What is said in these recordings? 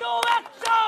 Go action!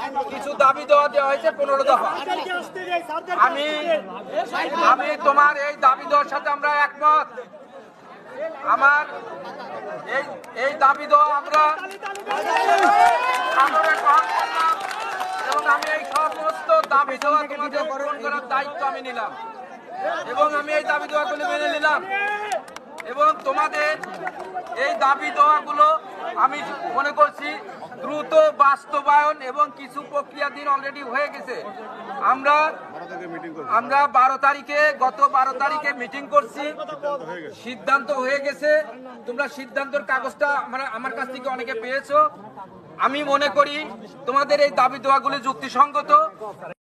কাছে দাবি দেওয়া দেওয়া হয়েছে, পনেরো দফা। আমি আমি তোমার এই দাবি দেওয়ার সাথে আমরা একমত। আমার এই এই দাবি দেওয়া আমরা গ্রহণ এবং আমি এই সমস্ত দাবি দেওয়া তোমাদের পূরণ করার দায়িত্ব আমি নিলাম এবং আমি এই দাবি দেওয়াগুলো মেনে নিলাম। এবং তোমাদের এই দাবি দেওয়াগুলো আমি মনে করছি দ্রুত বাস্তবায়ন এবং কিছু প্রক্রিয়াধীন অলরেডি হয়ে গেছে। আমরা আমরা বারো তারিখে, গত বারো তারিখে মিটিং করছি। সিদ্ধান্ত হয়ে গেছে। তোমরা সিদ্ধান্তের কাগজটা আমার আমার কাছ থেকে অনেকে পেয়েছ। আমি মনে করি তোমাদের এই দাবি দেওয়াগুলি যুক্তিসঙ্গত।